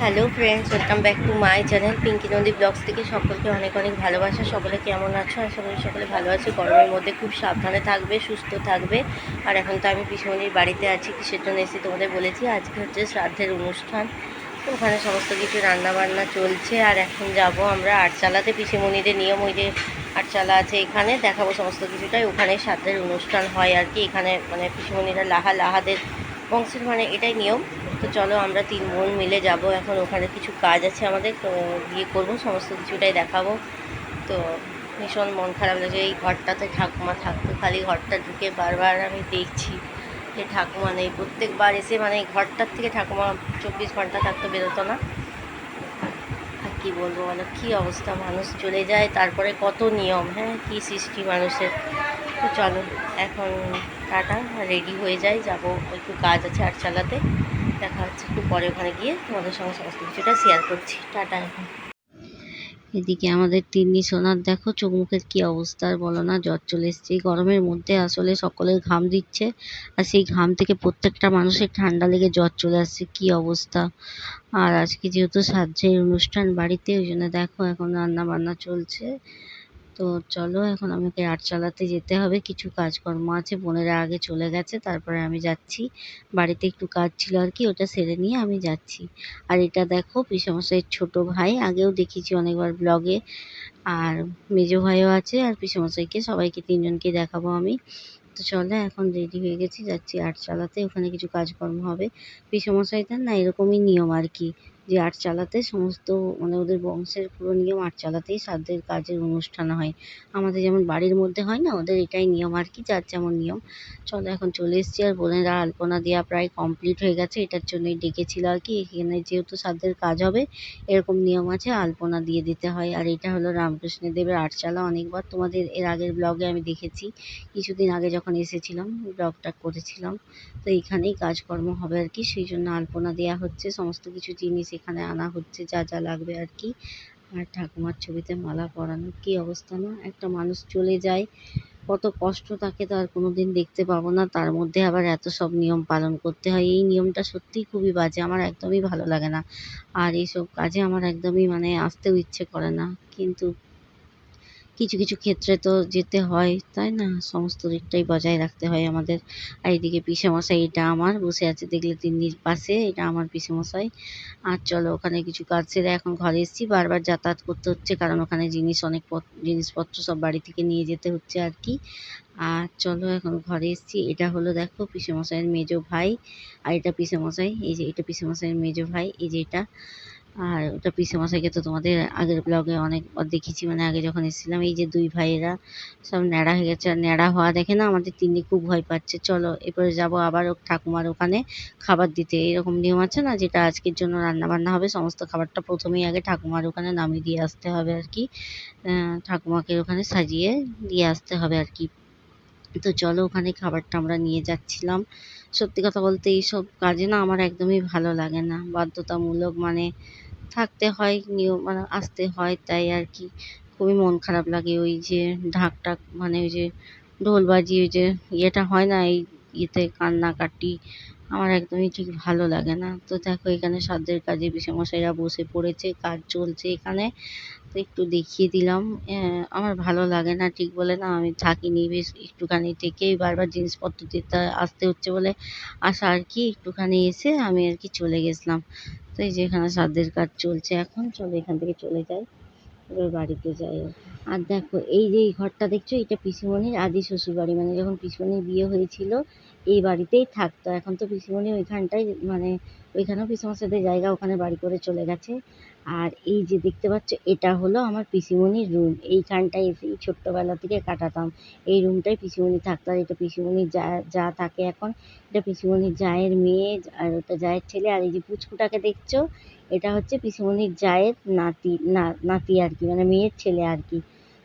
Hello friends welcome back to my channel Pinky Nadi vlogs থেকে। সকলকে অনেক অনেক ভালোবাসা। সকলে কেমন আছো? আশা করি সকলে ভালো আছে। গরমের মধ্যে খুব সাবধানে থাকবে, সুস্থ থাকবে। আর এখন তো আমি পিসমণির বাড়িতে আছি, কিসের জন্য এসে তোমাদের বলেছি, আজকে হচ্ছে শ্রাদ্ধের অনুষ্ঠান। ওখানে সমস্ত কিছু রান্না বান্না চলছে। আর এখন যাব আমরা আটচালাতে। পিসিমণিদের নিয়ম ওই যে আটচালা আছে এখানে, দেখাবো সমস্ত কিছুটাই। ওখানে শ্রাদ্ধের অনুষ্ঠান হয় আর কি। এখানে মানে পিসিমণিরা লাহা, লাহাদের বংশের মানে এটাই নিয়ম। তো চলো আমরা তিন বোন মিলে যাব। এখন ওখানে কিছু কাজ আছে আমাদের, তো গিয়ে করব, সমস্ত কিছুটাই দেখাবো। তো ভীষণ মন খারাপ লাগছে, এই ঘরটাতে ঠাকুমা থাকতো, খালি ঘরটা ঢুকে বারবার আমি দেখছি যে ঠাকুমা নেই। প্রত্যেকবার এসে মানে এই ঘরটার থেকে ঠাকুমা চব্বিশ ঘণ্টা থাকতো, বেরোতো না। আর কী বলব বলো, কী অবস্থা? মানুষ চলে যায়, তারপরে কত নিয়ম হ্যাঁ? কী সৃষ্টি মানুষের? তো চলো, এখন টাটা, রেডি হয়ে যাই, যাব, একটু কাজ আছে আর চালাতে দেখা হচ্ছে একটু পরে ওখানে গিয়ে তোমাদের সঙ্গে সমস্ত কিছুটা শেয়ার করছি। টাটা এখন। এদিকে আমাদের তিন্নি সোনার, দেখো চোখ মুখের কী অবস্থা আর বলো না, জ্বর চলে এসছে। গরমের মধ্যে আসলে সকলের ঘাম দিচ্ছে আর সেই ঘাম থেকে প্রত্যেকটা মানুষের ঠান্ডা লেগে জ্বর চলে আসছে, কী অবস্থা? আর আজকে যেহেতু সাজ্জের অনুষ্ঠান বাড়িতে, ওই জন্য দেখো এখন রান্না বান্না চলছে। তো চলো, এখন আমাকে আট চালাতে যেতে হবে। কিছু কাজকর্ম আছে, বোনেরা আগে চলে গেছে, তারপরে আমি যাচ্ছি। বাড়িতে একটু কাজ ছিল আর কি, ওটা সেরে নিয়ে আমি যাচ্ছি। আর এটা দেখো, পিসেমশাইয়ের ছোট ভাই, আগেও দেখেছি অনেকবার ব্লগে আর মেজো ভাইও আছে, আর পিসেমশাইকে, সবাইকে তিনজনকে দেখাবো আমি। তো চলো, এখন রেডি হয়ে গেছি, যাচ্ছি আট চালাতে, ওখানে কিছু কাজকর্ম হবে। পিসেমশাইদের না এরকমই নিয়ম আর কি। যে আট চালাতে সমস্ত মানে ওদের বংশের পুরো নিয়ম আট চালাতেই শ্রাদ্ধের কাজের অনুষ্ঠান হয়। আমাদের যেমন বাড়ির মধ্যে হয় না, ওদের এটাই নিয়ম আর কি, যার যেমন নিয়ম। চলো এখন চলে এসেছি আর বোনেরা আলপনা দেওয়া প্রায় কমপ্লিট হয়ে গেছে, এটার জন্যই ডেকেছিল আর কি। এখানে যেহেতু শ্রাদ্ধের কাজ হবে, এরকম নিয়ম আছে, আলপনা দিয়ে দিতে হয়। আর এটা হলো রামকৃষ্ণ দেবের আটচালা অনেকবার। তোমাদের এর আগের ব্লগে আমি দেখেছি, কিছুদিন আগে যখন এসেছিলাম ব্লগটা করেছিলাম। তো এইখানেই কাজকর্ম হবে আর কি, সেই জন্য আলপনা দেওয়া হচ্ছে, সমস্ত কিছু জিনিস এখানে আনা হচ্ছে, যা যা লাগবে আর কি। আর ঠাকুমার ছবিতে মালা পরানো কি অবস্থা না? একটা মানুষ চলে যায়, কত কষ্ট তাকে তো আর কোনো দিন দেখতে পাবো না। তার মধ্যে আবার এত সব নিয়ম পালন করতে হয়। এই নিয়মটা সত্যিই খুবই বাজে, আমার একদমই ভালো লাগে না। আর এইসব কাজে আমার একদমই মানে আসতেও ইচ্ছে করে না। কিন্তু কিছু কিছু ক্ষেত্রে তো যেতে হয়, তাই না? সমস্ত দিকটাই বজায় রাখতে হয় আমাদের। আর এদিকে পিসেমশাই, এটা আমার, বসে আছে দেখলে তিন্নির পাশে, এটা আমার পিসেমশাই। আর চলো, ওখানে কিছু কাজ সেরে এখন ঘরে এসেছি। বারবার যাতায়াত করতে হচ্ছে, কারণ ওখানে জিনিস অনেক জিনিসপত্র সব বাড়ি থেকে নিয়ে যেতে হচ্ছে আর কি। আর চলো, এখন ঘরে এসেছি। এটা হলো দেখো পিসেমশাইয়ের মেজো ভাই। আর এটা পিসেমশাই, এই যে, এটা পিসেমশাইয়ের মেজো ভাই, এই যে এটা। আর ওটা পিসেমশাইকে তো তোমাদের আগের ব্লগে অনেকবার দেখেছি মানে আগে যখন এসেছিলাম, এই যে দুই ভাইয়েরা সব ন্যাড়া হয়ে গেছে। আর ন্যাড়া হওয়া দেখে না আমাদের তিন্নি খুব ভয় পাচ্ছে। চলো, এরপরে যাব আবার ঠাকুমার ওখানে খাবার দিতে। এরকম নিয়ম আছে না, যেটা আজকের জন্য রান্না বান্না হবে, সমস্ত খাবারটা প্রথমেই আগে ঠাকুমার ওখানে নামিয়ে দিয়ে আসতে হবে আর কি। ঠাকুমাকে ওখানে সাজিয়ে দিয়ে আসতে হবে আর কি। তো চলো, ওখানে খাবারটা আমরা নিয়ে যাচ্ছিলাম। সত্যি কথা বলতে, এইসব কাজে না আমার একদমই ভালো লাগে না। বাধ্যতামূলক মানে থাকতে হয় নিয়ম মানে আসতে হয়, তাই আর কি। খুবই মন খারাপ লাগে ওই যে ঢাক টাক মানে ওই যে ঢোল বাজিয়ে ওই যে ইয়েটা হয় না, এই ইয়েতে কান্নাকাটি, আমার একদমই ঠিক ভালো লাগে না। তো দেখো, এখানে সাধ্যের কাজে পিসেমশাইরা বসে পড়েছে, কাজ চলছে এখানে। তো একটু দেখিয়ে দিলাম আমার ভালো লাগে না, ঠিক বলে না, আমি থাকিনি, বেশ একটুখানি থেকেই বারবার জিনিসপত্র দিতে আসতে হচ্ছে বলে আসা আর কি, একটুখানি এসে আমি আর কি চলে গেছিলাম। তো এই যে এখানে সাধ্যের কাজ চলছে, এখন চলো এখান থেকে চলে যাই, এবার বাড়িতে যাই। আর দেখো, এই যে এই ঘরটা দেখছ, এটা পিসিমণির আদি শ্বশুরবাড়ি মানে যখন পিসিমণির বিয়ে হয়েছিল, এই বাড়িতেই থাকতো। এখন তো পিসিমণি ওইখানটায় মানে ওইখানেও পিসেমশাইদের জায়গা, ওখানে বাড়ি করে চলে গেছে। আর এই যে দেখতে পাচ্ছ, এটা হলো আমার পিসিমণির রুম এইখানটায় এসেই ছোট্টবেলা থেকে কাটাতাম। এই রুমটায় পিসিমণি থাকতো আর এটা পিসিমণির যা যা থাকে এখন, এটা পিসিমণির জায়ের মেয়ে আর ওটা জায়ের ছেলে। আর এই যে পুচকুটাকে দেখছ, এটা হচ্ছে পিসিমণির জায়ের নাতি, না, নাতি আর কি মানে মেয়ের ছেলে আর কি।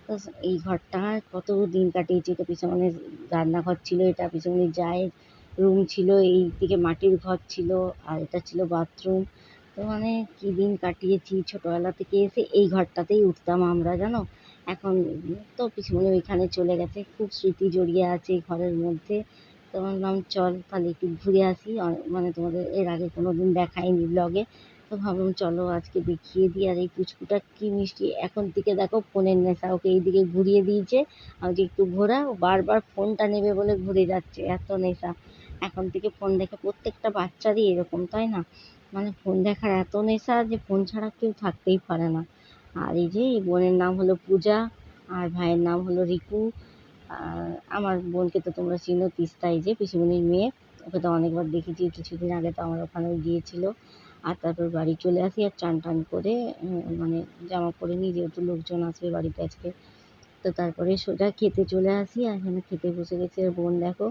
তো এই ঘরটা কত দিন কাটিয়েছি, এটা পিসিমণির রান্নাঘর ছিল, এটা পিসিমণির জায়ের রুম ছিল, এই দিকে মাটির ঘর ছিল, আর এটা ছিল বাথরুম তো মানে কী দিন কাটিয়েছি? ছোটোবেলা থেকে এসে এই ঘরটাতেই উঠতাম আমরা, জানো? এখন তো পিসিমণি ওইখানে চলে গেছে, খুব স্মৃতি জড়িয়ে আছে ঘরের মধ্যে। তো ভাবলাম চল তাহলে একটু ঘুরে আসি। মানে তোমাদের এর আগে কোনো দিন দেখাইনি ব্লগে তো ভাবলাম, চলো আজকে দেখিয়ে দিই আর এই পুচকুটা কি মিষ্টি? এখন থেকে দেখো, ফোনের নেশা, ওকে এইদিকে ঘুরিয়ে দিয়েছে। আমাকে একটু ঘোরা ও বারবার ফোনটা নেবে বলে ঘুরে যাচ্ছে, এত নেশা। এখন থেকে ফোন দেখে প্রত্যেকটা বাচ্চারই এরকম, তাই না? মানে ফোন দেখার এত নেশা যে ফোন ছাড়া কেউ থাকতেই পারে না। আর এই যে, এই বোনের নাম হলো পূজা, আর ভাইয়ের নাম হলো রিকু আর আমার বোনকে তো তোমরা চিনো, তিস্তা এই যে পিসিমণির মেয়ে। ওকে তো অনেকবার দেখেছি, কিছুদিন আগে তো আমার ওখানেও গিয়েছিল। আর তারপর বাড়ি চলে আসি আর চান টান করে মানে জামা পরে নিই যেহেতু লোকজন আসবে বাড়িতে আজকে তো তারপরে সোজা খেতে চলে আসি, আর এখানে খেতে বসে গেছি। আর বোন দেখো,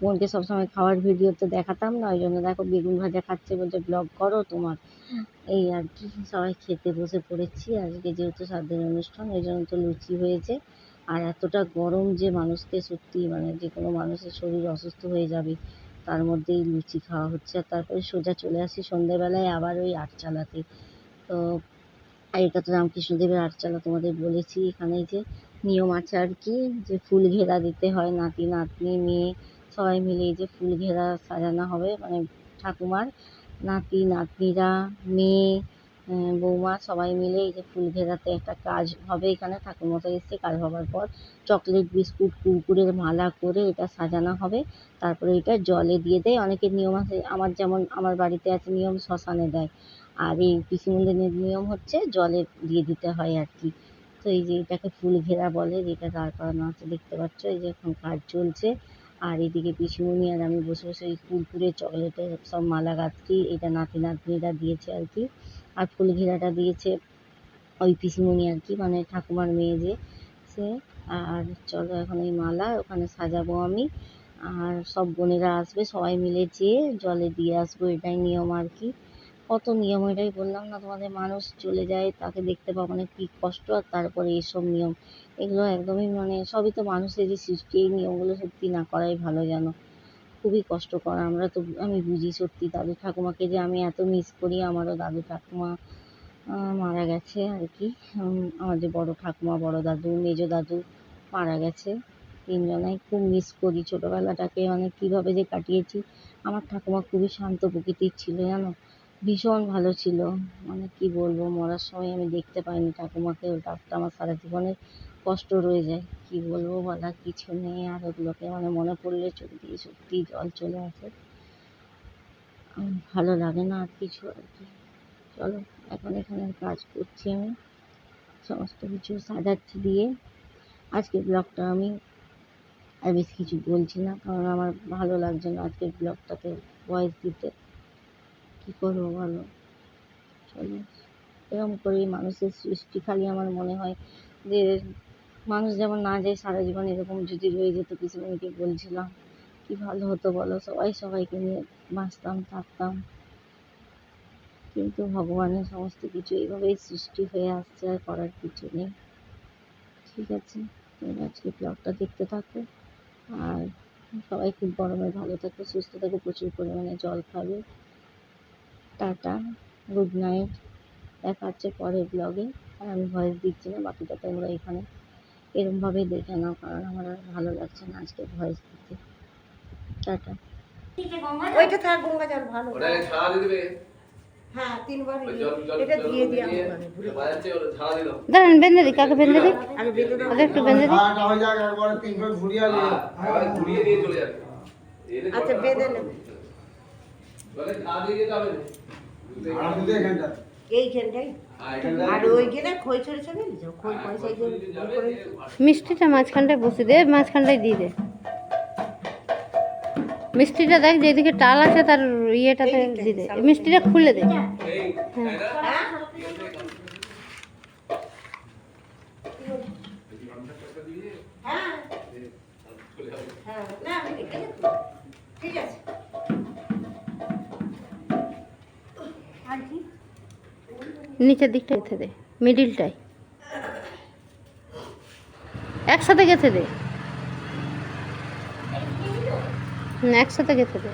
বোনকে সবসময় খাওয়ার ভিডিও তো দেখাতাম না ওই জন্য দেখো বেগুন ভাজা খাচ্ছে বলছে ব্লগ করো তোমার। এই আর কি, সবাই খেতে বসে পড়েছি। আজকে যেহেতু সাত দিনের অনুষ্ঠান ওই জন্য তো লুচি হয়েছে। আর এতটা গরম যে মানুষকে সত্যি মানে যে কোনো মানুষের শরীর অসুস্থ হয়ে যাবে, তার মধ্যেই লুচি খাওয়া হচ্ছে। আর তারপরে সোজা চলে আসি সন্ধ্যেবেলায় আবার ওই আটচালাতে। তো এটা তো রামকৃষ্ণদেবের আটচালা তোমাদের বলেছি এখানে যে নিয়ম আছে আর কি, যে ফুল ঘেরা দিতে হয় নাতি, নাতনি, মেয়ে, সবাই মিলে এই যে ফুল ঘেরা সাজানো হবে। মানে ঠাকুমার নাতি, নাতনিরা, মেয়ে বৌমা সবাই মিলে এই যে ফুল ঘেরাতে একটা কাজ হবে এখানে। ঠাকুরমশাই এসছে কাজ হবার পর চকলেট, বিস্কুট, কুরকুরের মালা করে এটা সাজানো হবে। তারপরে এটা জলে দিয়ে দেয়। অনেকের নিয়ম আছে, আমার যেমন, আমার বাড়িতে আছে নিয়ম, শ্মশানে দেয়। আর এই পিসিমন্দিরের নিয়ম হচ্ছে জলে দিয়ে দিতে হয় আর কি। তো এই যে এটাকে ফুল ঘেরা বলে, যেটা দাঁড় করানো আছে, দেখতে পাচ্ছ? এই যে এখন কাজ চলছে। আর এদিকে পিসিমণি আর আমি বসে বসে ওই কুরকুরে, চকলেটের সব মালা গাঁথছি। এটা নাতি নাতনিরা দিয়েছে আর কি। আর ফুল ঘেরাটা দিয়েছে ওই পিসিমণি আর কি মানে ঠাকুমার মেয়ে যে সে। আর চলো এখন এই মালা ওখানে সাজাবো আমি। আর সব বোনেরা আসবে, সবাই মিলে যেয়ে জলে দিয়ে আসব, এটাই নিয়ম আর কি। কত নিয়ম এটাই বললাম না তোমাদের মানুষ চলে যায় তাকে দেখতে পাবো না কী কষ্ট আর তারপরে এইসব নিয়ম। এগুলো একদমই মানে সবই তো মানুষেরই সৃষ্টি এই নিয়মগুলো সত্যি না করাই ভালো জানো। খুবই কষ্টকর আমরা তো আমি বুঝি সত্যি দাদু ঠাকুমাকে যে আমি এত মিস করি আমারও দাদু ঠাকুমা মারা গেছে আর কি। উম, আমাদের বড় ঠাকুমা বড় দাদু মেজ দাদু মারা গেছে। তিনজনাই খুব মিস করি ছোটোবেলাটাকে মানে কীভাবে যে কাটিয়েছি। আমার ঠাকুমা খুবই শান্ত প্রকৃতির ছিল জানো। ভীষণ ভালো ছিল। মানে কি বলব, মরার সময় আমি দেখতে পাইনি। ঠাকুমাকে, ওটা একটা আমার সারা জীবনের কষ্ট রয়ে যায়। কি বলব বলার কিছু নেই। আর ওগুলোকে মানে মনে পড়লে চোখ দিয়ে সত্যি জল চলে আসে। ভালো লাগে না আর কিছু আর কি। চলো, এখন এখানে কাজ করছি আমি। সমস্ত কিছু সাজাচ্ছি দিয়ে। আজকের ব্লগটা আমি আর বেশি কিছু বলছি না, কারণ আমার ভালো লাগছে না আজকের ব্লগটাতে ভয়েস দিতে। কী করব বলো? চলো। এরকম করেই মানুষের সৃষ্টি খালি আমার মনে হয় যে, মানুষ যেমন না যায়, সারা জীবন এরকম যদি রয়ে যেত, পিসিমণিকে বলছিলাম। কি ভালো হতো বলো? সবাই সবাইকে নিয়ে বাঁচতাম, থাকতাম। কিন্তু ভগবানের সমস্ত কিছু এইভাবেই সৃষ্টি হয়ে আসছে আর করার কিছু নেই। ঠিক আছে আজকে ব্লগটা দেখতে থাকো। আর সবাই খুব গরমে ভালো থাকো, সুস্থ থাকো, প্রচুর পরিমাণে জল খাবে। Tata good night. দেখা হচ্ছে পরের ব্লগে আর আমি ভয়েস দিচ্ছি না বাকিটা তোমরা এখানে এরমভাবেই দেখে নাও কারণ আমার আর ভালো লাগছে না আজকে ভয়েস দিতে। টাটা। ওইটা থাক গঙ্গা জল ভালো। দিয়ে দিবে। হ্যাঁ দাঁড়ান বেঁধে আগে বেঁধে ওদের একটু বেঁধে হয়ে হ্যাঁ, আচ্ছা বেঁধে নেবে মিষ্টিটা মাঝখানটায় বসে দে মাঝখানটায় দিয়ে দে। মিষ্টিটা দেখ যেদিকে টাল আছে তার ইয়েটাতে দিয়ে দে। মিষ্টিটা খুলে দে? হ্যাঁ? হ্যাঁ। হ্যাঁ না। ঠিক আছে। নিচের দিকটা গেঁথে দে মিডিলটাই একসাথে গেঁথে দে। একসাথে গেঁথে দে।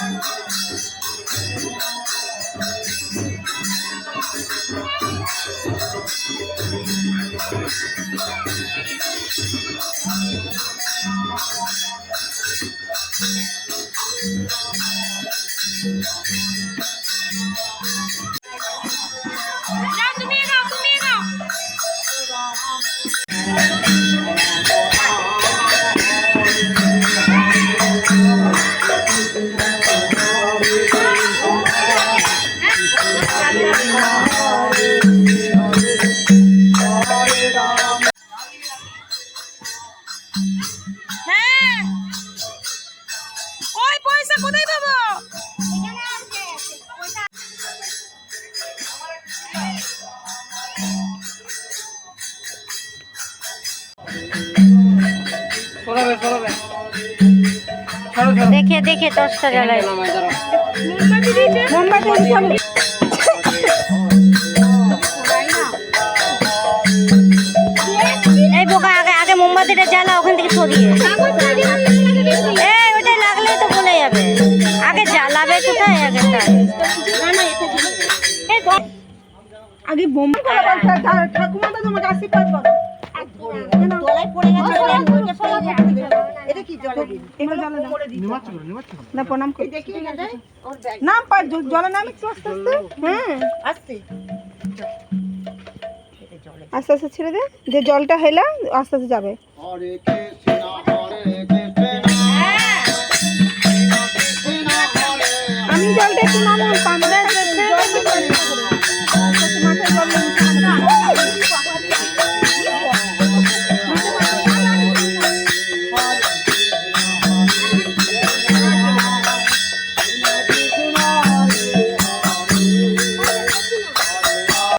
Thank ああ。দেখে দেখে টর্চটা জ্বালাই। এই বোকা আগে আগে মোমবাতিটা জ্বালা ওখান থেকে সরিয়ে। এই ওটা লাগলেই তো বলে যাবে। আগে জ্বালাবে কোথায় আগে। আগে বোম ঠাকুমা তো তোমাকে আশীর্বাদ করো। কি জলে দিন। এগুলো জলে দাও না প্রণাম করি দেখি না রে ওর ব্যাগ। নাম পার জলে নাম একটু আস্তে আস্তে। হুম আসতে। আস্তে আস্তে ছেড়ে দে। যে জলটা হেলা আস্তে আস্তে যাবে। হরে কৃষ্ণ হরে কৃষ্ণ। কৃষ্ণ কৃষ্ণ হরে আমি জলটা একটু নাম